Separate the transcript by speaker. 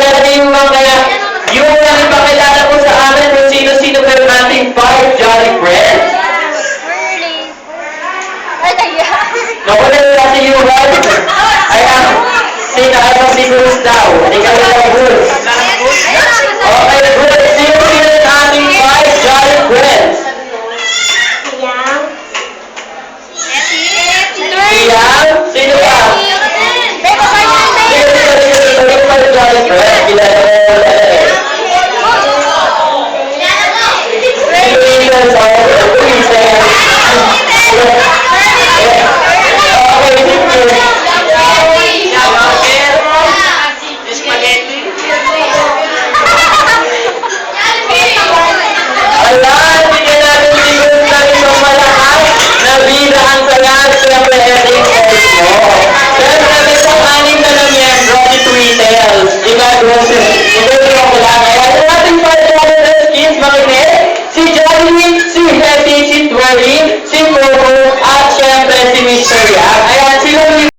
Speaker 1: mga kaya yung mga ipakilala ko sa amin kung sino-sino kayo ating five jolly friends. Nakulit kasi yung word. Ay ang sinakasang si Bruce daw. Hindi ka ang Bruce. Okay, Bruce. Sino-sino yung ating five jolly friends? Siyang? Sino pa? Sa Please, eh. Okay, sige. Ayan, Iba, Jose. Ito yung ako lang. Kaya ang ating particular skins, makinig. Si Johnny, si Hetty, si Dwayne, si Momo, at siyempre si Mr. Yap.